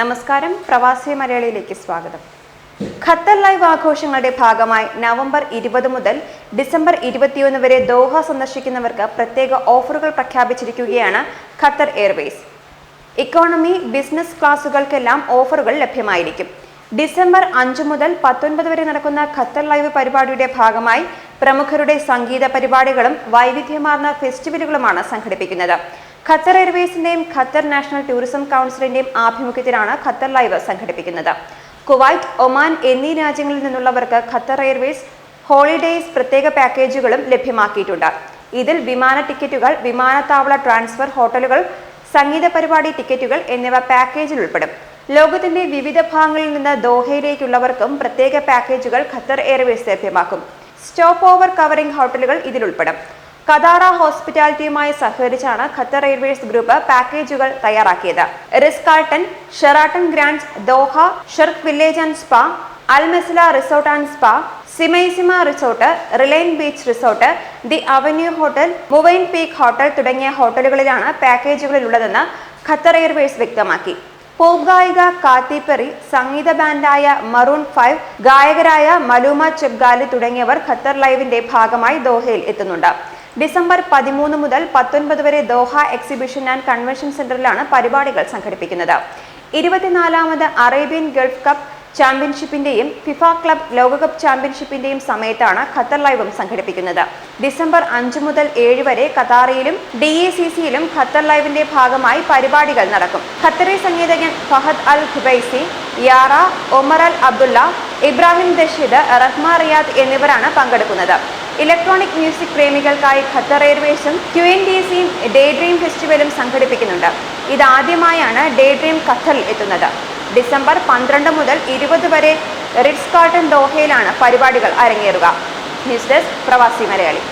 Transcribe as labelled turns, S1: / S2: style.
S1: നമസ്കാരം. പ്രവാസി മലയാളിയിലേക്ക് സ്വാഗതം. ഖത്തർ ലൈവ് ആഘോഷങ്ങളുടെ ഭാഗമായി നവംബർ ഇരുപത് മുതൽ ഡിസംബർ ഇരുപത്തിയൊന്ന് വരെ ദോഹ സന്ദർശിക്കുന്നവർക്ക് പ്രത്യേക ഓഫറുകൾ പ്രഖ്യാപിച്ചിരിക്കുകയാണ് ഖത്തർ എയർവേസ്. ഇക്കോണമി ബിസിനസ് ക്ലാസുകൾക്കെല്ലാം ഓഫറുകൾ ലഭ്യമായിരിക്കും. ഡിസംബർ അഞ്ച് മുതൽ പത്തൊൻപത് വരെ നടക്കുന്ന ഖത്തർ ലൈവ് പരിപാടിയുടെ ഭാഗമായി പ്രമുഖരുടെ സംഗീത പരിപാടികളും വൈവിധ്യമാർന്ന ഫെസ്റ്റിവലുകളുമാണ് സംഘടിപ്പിക്കുന്നത്. ഖത്തർ എയർവേസിന്റെയും ഖത്തർ നാഷണൽ ടൂറിസം കൗൺസിലിന്റെയും ആഭിമുഖ്യത്തിലാണ് ഖത്തർ ലൈവ് സംഘടിപ്പിക്കുന്നത്. കുവൈറ്റ് ഒമാൻ എന്നീ രാജ്യങ്ങളിൽ നിന്നുള്ളവർക്ക് ഖത്തർ എയർവേസ് ഹോളിഡേയ്സ് പ്രത്യേക പാക്കേജുകളും ലഭ്യമാക്കിയിട്ടുണ്ട്. ഇതിൽ വിമാന ടിക്കറ്റുകൾ വിമാനത്താവള ട്രാൻസ്ഫർ ഹോട്ടലുകൾ സംഗീത പരിപാടി ടിക്കറ്റുകൾ എന്നിവ പാക്കേജിൽ ഉൾപ്പെടും. ലോകത്തിന്റെ വിവിധ ഭാഗങ്ങളിൽ നിന്ന് ദോഹയിലേക്കുള്ളവർക്കും പ്രത്യേക പാക്കേജുകൾ ഖത്തർ എയർവേസ് ലഭ്യമാക്കും. സ്റ്റോപ്പ് ഓവർ കവറിംഗ് ഹോട്ടലുകൾ ഇതിൽ ഉൾപ്പെടും. കതാറ ഹോസ്പിറ്റാലിറ്റിയുമായി സഹകരിച്ചാണ് ഖത്തർ എയർവേസ് ഗ്രൂപ്പ് പാക്കേജുകൾ തയ്യാറാക്കിയത്. Ritz Carlton Sheraton Grand Doha Sharq village and spa Al Messila resort and spa Simaisma resort റിലയൻ beach resort the avenue hotel Movenpick hotel തുടങ്ങിയ ഹോട്ടലുകളിലാണ് പാക്കേജുകളിലുള്ളതെന്ന് ഖത്തർ എയർവേസ് വ്യക്തമാക്കി. പോപ് ഗായിക കാത്തി പെറി സംഗീത ബാൻഡായ Maroon five ഗായകരായ മലൂമ ചെബ്ഗാലി തുടങ്ങിയവർ ഖത്തർ ലൈവിന്റെ ഭാഗമായി ദോഹയിൽ എത്തുന്നുണ്ട്. ഡിസംബർ പതിമൂന്ന് മുതൽ പത്തൊൻപത് വരെ ദോഹ എക്സിബിഷൻ ആൻഡ് കൺവെൻഷൻ സെന്ററിലാണ് പരിപാടികൾ സംഘടിപ്പിക്കുന്നത്. ഇരുപത്തിനാലാമത് അറേബ്യൻ ഗൾഫ് കപ്പ് ചാമ്പ്യൻഷിപ്പിന്റെയും ഫിഫ ക്ലബ് ലോകകപ്പ് ചാമ്പ്യൻഷിപ്പിന്റെയും സമയത്താണ് ഖത്തർ ലൈവും സംഘടിപ്പിക്കുന്നത്. ഡിസംബർ അഞ്ച് മുതൽ ഏഴ് വരെ ഖത്താറിയിലും ഡി എ സി സിയിലും ഖത്തർ ലൈവിന്റെ ഭാഗമായി പരിപാടികൾ നടക്കും. ഖത്തറി സംഗീതജ്ഞൻ Fahad Al Khubaisi Yara Omar Al Abdullah Ibrahim ദഷീദ് Rahma Riyadh എന്നിവരാണ് പങ്കെടുക്കുന്നത്. ഇലക്ട്രോണിക് മ്യൂസിക് പ്രേമികൾക്കായി ഖത്തർ എയർവേസും ക്യു എൻ ഡി സിയും ഡേ ഡ്രീം ഫെസ്റ്റിവലും സംഘടിപ്പിക്കുന്നുണ്ട്. ഇതാദ്യമായാണ് ഡേ ഡ്രീം ഖത്തറിൽ എത്തുന്നത്. ഡിസംബർ പന്ത്രണ്ട് മുതൽ ഇരുപത് വരെ റിഡ്സ് കാർട്ടൺ ദോഹയിലാണ് പരിപാടികൾ അരങ്ങേറുക. ന്യൂസ് ഡെസ്ക് പ്രവാസി മലയാളി.